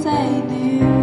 在你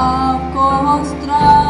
а в кого страх.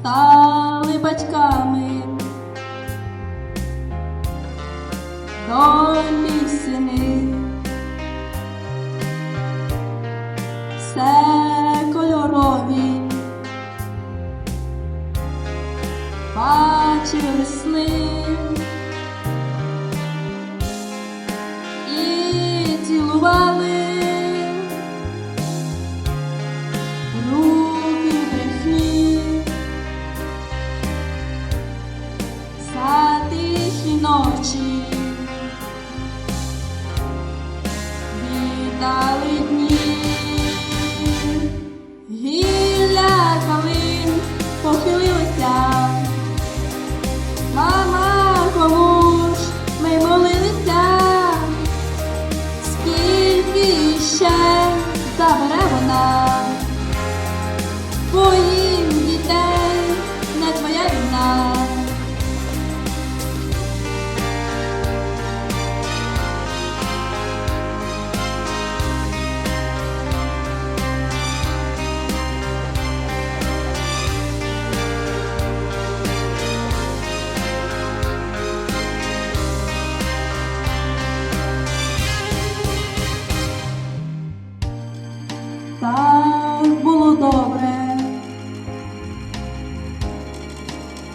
Стали батьками. Долі сини, все кольорові, бачили сни і цілували 忘记。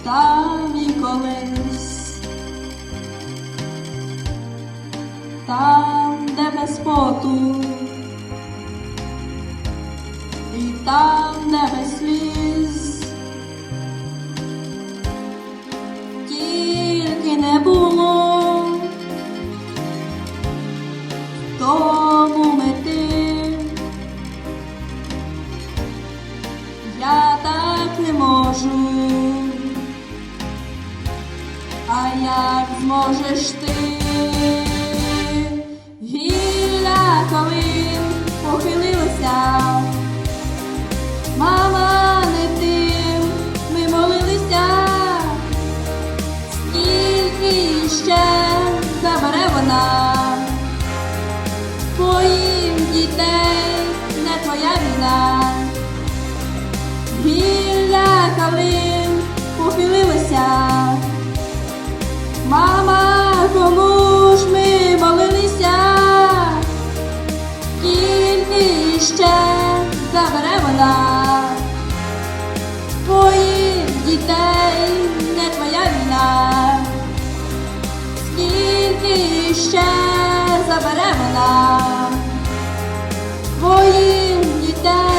Там і колись, там, де без поту, і там, де без сліз, тільки не було тому мети. Я так не можу, а як зможеш ти? Гілля калин похилилася, мама не тим, ми молилися, скільки ще забере вона твоїх дітей, не твоя війна. Гілля калин Мама, кому ж ми молилися, тільки ще забере нас. Твоїх дітей не твоя війна, скільки ще забере нас? Твоїх дітей.